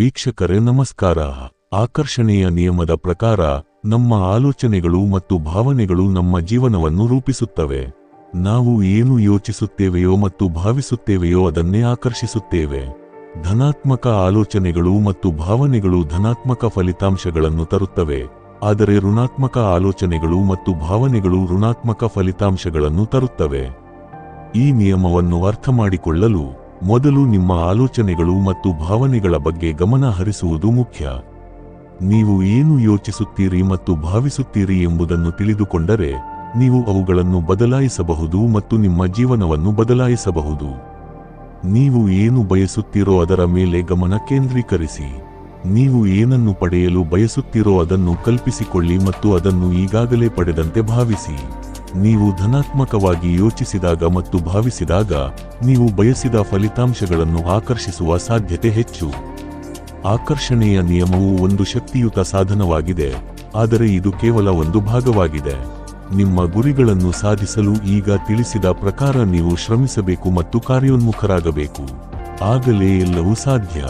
ವೀಕ್ಷಕರೇ ನಮಸ್ಕಾರ. ಆಕರ್ಷಣೆಯ ನಿಯಮದ ಪ್ರಕಾರ ನಮ್ಮ ಆಲೋಚನೆಗಳು ಮತ್ತು ಭಾವನೆಗಳು ನಮ್ಮ ಜೀವನವನ್ನು ರೂಪಿಸುತ್ತವೆ. ನಾವು ಏನು ಯೋಚಿಸುತ್ತೇವೆಯೋ ಮತ್ತು ಭಾವಿಸುತ್ತೇವೆಯೋ ಅದನ್ನೇ ಆಕರ್ಷಿಸುತ್ತೇವೆ. ಧನಾತ್ಮಕ ಆಲೋಚನೆಗಳು ಮತ್ತು ಭಾವನೆಗಳು ಧನಾತ್ಮಕ ಫಲಿತಾಂಶಗಳನ್ನು ತರುತ್ತವೆ. ಆದರೆ ಋಣಾತ್ಮಕ ಆಲೋಚನೆಗಳು ಮತ್ತು ಭಾವನೆಗಳು ಋಣಾತ್ಮಕ ಫಲಿತಾಂಶಗಳನ್ನು ತರುತ್ತವೆ. ಈ ನಿಯಮವನ್ನು ಅರ್ಥಮಾಡಿಕೊಳ್ಳಲು ಮೊದಲು ನಿಮ್ಮ ಆಲೋಚನೆಗಳು ಮತ್ತು ಭಾವನೆಗಳ ಬಗ್ಗೆ ಗಮನ ಹರಿಸುವುದು ಮುಖ್ಯ. ನೀವು ಏನು ಯೋಚಿಸುತ್ತೀರಿ ಮತ್ತು ಭಾವಿಸುತ್ತೀರಿ ಎಂಬುದನ್ನು ತಿಳಿದುಕೊಂಡರೆ, ನೀವು ಅವುಗಳನ್ನು ಬದಲಾಯಿಸಬಹುದು ಮತ್ತು ನಿಮ್ಮ ಜೀವನವನ್ನು ಬದಲಾಯಿಸಬಹುದು. ನೀವು ಏನು ಬಯಸುತ್ತೀರೋ ಅದರ ಮೇಲೆ ಗಮನ ಕೇಂದ್ರೀಕರಿಸಿ. ನೀವು ಏನನ್ನು ಪಡೆಯಲು ಬಯಸುತ್ತೀರೋ ಅದನ್ನು ಕಲ್ಪಿಸಿಕೊಳ್ಳಿ ಮತ್ತು ಅದನ್ನು ಈಗಾಗಲೇ ಪಡೆದಂತೆ ಭಾವಿಸಿ. ನೀವು ಧನಾತ್ಮಕವಾಗಿ ಯೋಚಿಸಿದಾಗ ಮತ್ತು ಭಾವಿಸಿದಾಗ, ನೀವು ಬಯಸಿದ ಫಲಿತಾಂಶಗಳನ್ನು ಆಕರ್ಷಿಸುವ ಸಾಧ್ಯತೆ ಹೆಚ್ಚು. ಆಕರ್ಷಣೆಯ ನಿಯಮವು ಒಂದು ಶಕ್ತಿಯುತ ಸಾಧನವಾಗಿದೆ, ಆದರೆ ಇದು ಕೇವಲ ಒಂದು ಭಾಗವಾಗಿದೆ. ನಿಮ್ಮ ಗುರಿಗಳನ್ನು ಸಾಧಿಸಲು ಈಗ ತಿಳಿಸಿದ ಪ್ರಕಾರ ನೀವು ಶ್ರಮಿಸಬೇಕು ಮತ್ತು ಕಾರ್ಯೋನ್ಮುಖರಾಗಬೇಕು. ಆಗಲೇ ಎಲ್ಲವೂ ಸಾಧ್ಯ.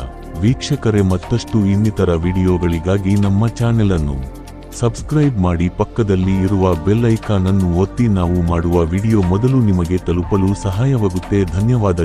ವೀಕ್ಷಕರೇ, ಮತ್ತಷ್ಟು ಇನ್ನಿತರ ವಿಡಿಯೋಗಳಿಗಾಗಿ ನಮ್ಮ ಚಾನೆಲ್ ಅನ್ನು ಸಬ್ಸ್ಕ್ರೈಬ್ ಮಾಡಿ ಪಕ್ಕದಲ್ಲಿ ಇರುವ ಬೆಲ್ ಐಕಾನ್ ಅನ್ನು ಒತ್ತಿ ನಾವು ಮಾಡುವ ವಿಡಿಯೋ ಮೊದಲು ನಿಮಗೆ ತಲುಪಲು ಸಹಾಯವಾಗುತ್ತೆ. ಧನ್ಯವಾದ.